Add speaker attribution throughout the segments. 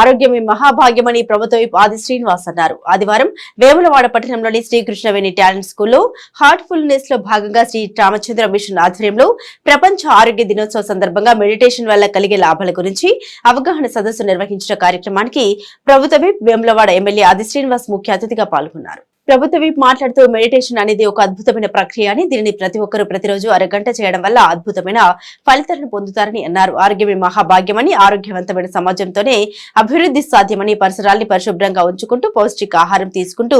Speaker 1: ఆరోగ్యమే మహాభాగ్యమని ప్రభుత్వ ఆది శ్రీనివాస్ అన్నారు. ఆదివారం వేములవాడ పట్టణంలోని శ్రీకృష్ణవేణి టాలెంట్ స్కూల్లో హార్ట్ఫుల్నెస్లో భాగంగా శ్రీ రామచంద్ర మిషన్ ఆధ్వర్యంలో ప్రపంచ ఆరోగ్య దినోత్సవ సందర్భంగా మెడిటేషన్ వల్ల కలిగే లాభాల గురించి అవగాహన సదస్సు నిర్వహించిన కార్యక్రమానికి ప్రభుత్వ వేములవాడ ఎమ్మెల్యే ఆది శ్రీనివాస్ ముఖ్య అతిథిగా పాల్గొన్నారు. ప్రభుత్వ విప్ మాట్లాడుతూ మెడిటేషన్ అనేది ఒక అద్భుతమైన ప్రక్రియ అని దీనిని ప్రతి ఒక్కరూ ప్రతిరోజు అరగంట చేయడం వల్ల అద్భుతమైన ఫలితాలను పొందుతారని అన్నారు. ఆరోగ్యమే మహాభాగ్యమని ఆరోగ్యవంతమైన సమాజంతోనే అభివృద్ధి సాధ్యమని పరిసరాల్ని పరిశుభ్రంగా ఉంచుకుంటూ పౌష్టిక ఆహారం తీసుకుంటూ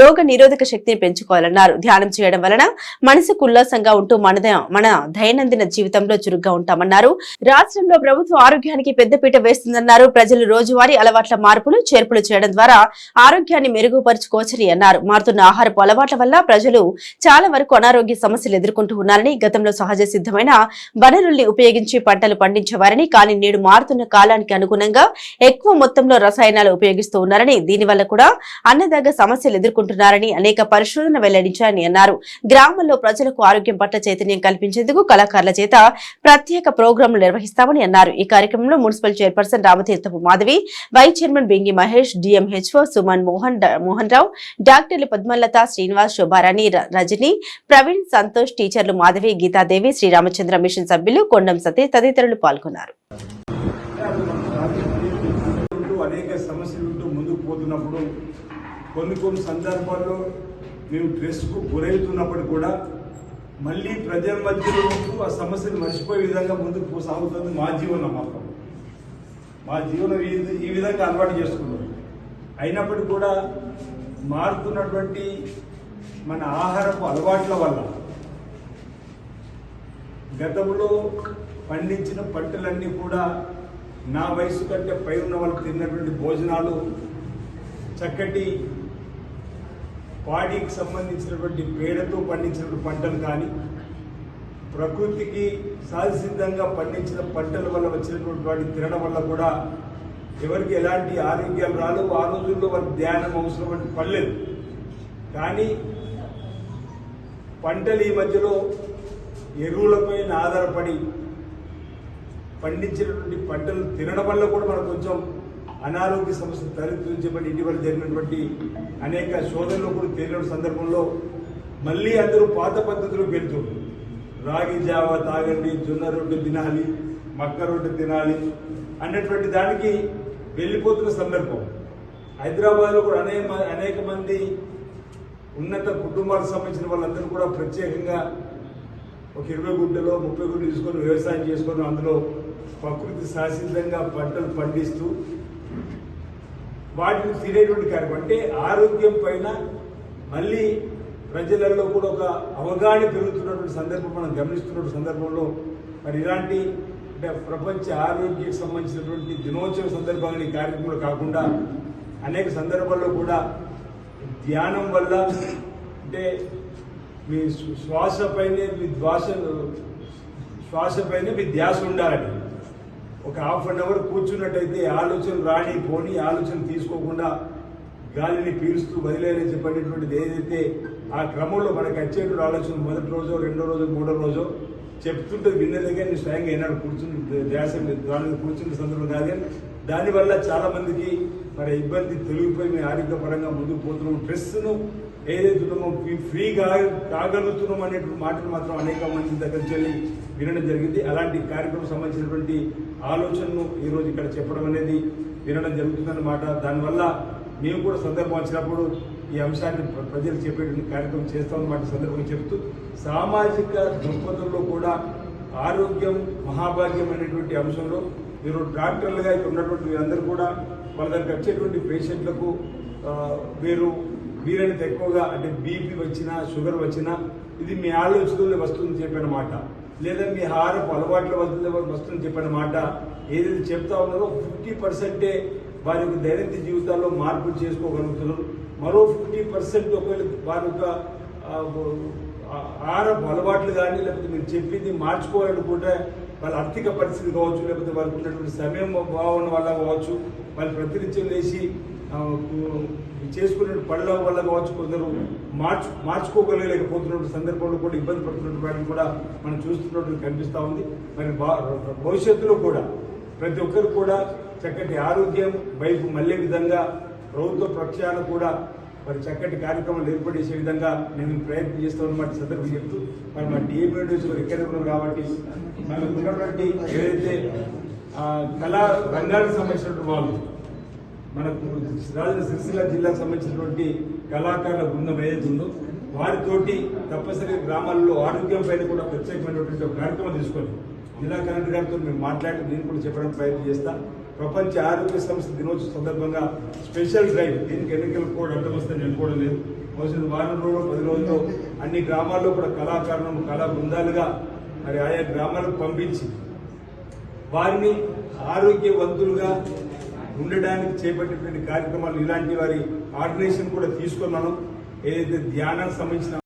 Speaker 1: రోగ నిరోధక శక్తిని పెంచుకోవాలన్నారు. ధ్యానం చేయడం వలన మనసుకు ఉల్లాసంగా ఉంటూ మన మన దైనందిన జీవితంలో చురుగ్గా ఉంటామన్నారు. రాష్ట్రంలో ప్రభుత్వం ఆరోగ్యానికి పెద్దపీట వేస్తుందన్నారు. ప్రజలు రోజువారీ అలవాట్ల మార్పులు చేర్పులు చేయడం ద్వారా ఆరోగ్యాన్ని మెరుగుపరుచుకోవచ్చని అన్నారు. మారుతున్న ఆహారపు అలవాట్ల వల్ల ప్రజలు చాలా వరకు అనారోగ్య సమస్యలు ఎదుర్కొంటూ ఉన్నారని గతంలో సహజ సిద్ధమైన వనరుల్ని ఉపయోగించి పంటలు పండించేవారని కానీ నేడు మారుతున్న కాలానికి అనుగుణంగా ఎక్కువ మొత్తంలో రసాయనాలు ఉపయోగిస్తూ ఉన్నారని దీనివల్ల కూడా అన్నదాగ సమస్యలు ఎదుర్కొంటున్నారని అనేక పరిశోధన వెల్లడించారని అన్నారు. గ్రామంలో ప్రజలకు ఆరోగ్యం పట్ల చైతన్యం కల్పించేందుకు కళాకారుల చేత ప్రత్యేక ప్రోగ్రాంలు నిర్వహిస్తామని అన్నారు. ఈ కార్యక్రమంలో municipal chairperson Ramatheerthapu Madhavi vice chairman Bengi Mahesh DMHO Suman Mohan Mohan Rao డాక్టర్లు పద్మలత శ్రీనివాస్ శోభారాణి రజని ప్రవీణ్ సంతోష్ టీచర్లు మాధవి గీతాదేవి శ్రీరామచంద్ర మిషన్ సభ్యులు కొండం సతీష్ తదితరులు పాల్గొన్నారు.
Speaker 2: అనేక సమస్యలు ముందుకు పోతున్నప్పుడు కొన్ని కొన్ని సందర్భాల్లో మేము స్ట్రెస్కు గురవుతున్నప్పుడు కూడా మళ్ళీ ప్రజల మధ్యలో ఉంటూ ఆ సమస్యను మర్చిపోయే విధంగా ముందుకు సాగుతుంది మా జీవనం మాత్రం. మా జీవనం ఈ విధంగా అలవాటు చేసుకున్నాం. అయినప్పటికీ కూడా మారుతున్నటువంటి మన ఆహారపు అలవాట్ల వల్ల గతంలో పండించిన పంటలన్నీ కూడా నా వయసు కంటే పై ఉన్న వాళ్ళు తిన్నటువంటి భోజనాలు చక్కటి పాడికి సంబంధించినటువంటి పేడతో పండించినటువంటి పంటలు కానీ ప్రకృతికి సహజసిద్ధంగా పండించిన పంటల వల్ల వచ్చినటువంటి వాటి తినడం వల్ల కూడా ఎవరికి ఎలాంటి ఆరోగ్యం రాదు ఆ రోజుల్లో వారి ధ్యానం అవసరం అని పడలేదు. కానీ పంటలు ఈ మధ్యలో ఎరువులపైన ఆధారపడి పండించినటువంటి పంటలు తినడం వల్ల కూడా మనకు కొంచెం అనారోగ్య సమస్యలు తలెత్తించబడి ఇటీవల జరిగినటువంటి అనేక శోధనలు కూడా తేలిన సందర్భంలో మళ్ళీ అందరూ పాత పద్ధతులు వెళ్తున్నారు. రాగి జావ తాగండి జొన్న రొట్టె తినాలి మక్క రొట్టె తినాలి అన్నటువంటి దానికి వెళ్ళిపోతున్న సందర్భం. హైదరాబాద్లో కూడా అనేక అనేక మంది ఉన్నత కుటుంబాలకు సంబంధించిన వాళ్ళందరూ కూడా ప్రత్యేకంగా ఒక ఇరవై గుంటలో ముప్పై గుంటలు తీసుకొని వ్యవసాయం చేసుకొని అందులో ప్రకృతి శాశ్వతంగా పంటలు పండిస్తూ వాటిని తినేటువంటి కార్యక్రమం. అంటే ఆరోగ్యం పైన మళ్ళీ ప్రజలలో కూడా ఒక అవగాహన పెరుగుతున్నటువంటి సందర్భం మనం గమనిస్తున్నటువంటి సందర్భంలో మరి ఇలాంటి అంటే ప్రపంచ ఆరోగ్యకి సంబంధించినటువంటి దినోత్సవ సందర్భంగా ఈ కార్యక్రమంలో కాకుండా అనేక సందర్భాల్లో కూడా ధ్యానం వల్ల అంటే మీ శ్వాసపైనే మీ శ్వాస శ్వాసపైనే మీ ధ్యాస ఉండాలని. ఒక హాఫ్ అన్ అవర్ కూర్చున్నట్టయితే ఆలోచన రాని పోని ఆలోచన తీసుకోకుండా గాలిని పీలుస్తూ వదిలేని చెప్పేటువంటిది ఏదైతే ఆ క్రమంలో మనకి వచ్చేటువంటి ఆలోచన మొదటి రోజు రెండో రోజు మూడో రోజు చెప్తుంటే విన్నదిగా నేను స్వయంగా ఏనాడు కూర్చుని ధ్యాస మీద దాని మీద కూర్చున్న సందర్భం కాదు కానీ దానివల్ల చాలా మందికి మరి ఇబ్బంది తొలగిపోయి మేము ఆరోగ్యపరంగా ముందుకు పోతున్నాం. స్ట్రెస్ను ఏదైతే ఉన్నామో ఫ్రీ- ఫ్రీగా కాగలుగుతున్నాం అనేటువంటి మాటలు మాత్రం అనేక మంది దగ్గర చెల్లి వినడం జరిగింది. అలాంటి కార్యక్రమం సంబంధించినటువంటి ఆలోచనను ఈరోజు ఇక్కడ చెప్పడం అనేది వినడం జరుగుతుందన్నమాట. దానివల్ల మేము కూడా సందర్భం వచ్చినప్పుడు ఈ అంశాన్ని ప్ర- చెప్పేటువంటి కార్యక్రమం చేస్తామన్నమాట సందర్భంగా చెప్తూ సామాజిక దృక్పథంలో కూడా ఆరోగ్యం మహాభాగ్యం అనేటువంటి అంశంలో మీరు డాక్టర్లుగా ఇక్కడ ఉన్నటువంటి వీరందరూ కూడా వాళ్ళ దగ్గరికి వచ్చేటువంటి పేషెంట్లకు మీరు వీరైనంత ఎక్కువగా అంటే బీపీ వచ్చినా షుగర్ వచ్చినా ఇది మీ ఆలోచనలో వస్తుంది చెప్పిన మాట లేదా మీ ఆహారపు అలవాట్ల వల్ల వస్తుంది చెప్పిన మాట ఏదైతే చెప్తా ఉన్నారో ఫిఫ్టీ పర్సెంటే వారి యొక్క దైనందిన జీవితాల్లో మార్పులు చేసుకోగలుగుతున్నారు. మరో ఫిఫ్టీ పర్సెంట్ ఒకవేళ వారి యొక్క ఆహారపు అలవాట్లు కానీ లేకపోతే మీరు చెప్పింది మార్చుకోవాలనుకుంటే వాళ్ళ ఆర్థిక పరిస్థితి కావచ్చు లేకపోతే వాళ్ళకు ఉన్నటువంటి సమయం భావన వల్ల కావచ్చు వాళ్ళు ప్రతినిత్యం లేచి చేసుకునే పనుల వల్ల కావచ్చు కొందరు మార్చు మార్చుకోగలేకపోతున్న సందర్భంలో కూడా ఇబ్బంది పడుతున్నటువంటి వాటిని కూడా మనం చూస్తున్నట్టు కనిపిస్తూ ఉంది. మరి భవిష్యత్తులో కూడా ప్రతి ఒక్కరు కూడా చక్కటి ఆరోగ్యం వైపు మళ్ళే విధంగా ప్రభుత్వ పక్షాన కూడా మరి చక్కటి కార్యక్రమాలు ఏర్పడేసే చేసే విధంగా నేను ప్రయత్నం చేస్తూ సందర్భం చెప్తూ మరి మా టీఎం నుంచి మరి ఉన్నారు కాబట్టి మనకు ఉన్నటువంటి ఏదైతే కళా రంగానికి సంబంధించినటువంటి వాళ్ళు మనకు రాజన్న సిరిసిల్ల జిల్లాకు సంబంధించినటువంటి కళాకారుల బృందం ఏదైతే ఉందో వారితోటి తప్పనిసరి గ్రామాల్లో ఆరోగ్యం పైన కూడా ప్రత్యేకమైనటువంటి ఒక కార్యక్రమం తీసుకొని జిల్లా కలెక్టర్ గారితో మేము మాట్లాడి నేను కూడా చెప్పడానికి ప్రయత్నం చేస్తాను ప్రపంచ ఆరోగ్య సంస్థ దినోత్సవం సందర్భంగా స్పెషల్ డ్రైవ్ దీనికి ఎన్నికలు కూడా అడ్డం నేను కూడా లేదు భవిష్యత్తు వారం రోజులు పది రోజుల్లో అన్ని గ్రామాల్లో కూడా కళాకారులను కళా బృందాలుగా మరి ఆయా గ్రామాలకు పంపించి వారిని ఆరోగ్యవంతులుగా ఉండడానికి చేపట్టినటువంటి కార్యక్రమాలు ఇలాంటి వారి ఆర్గనైజేషన్ కూడా తీసుకున్నాను. ఏదైతే ధ్యానానికి సంబంధించిన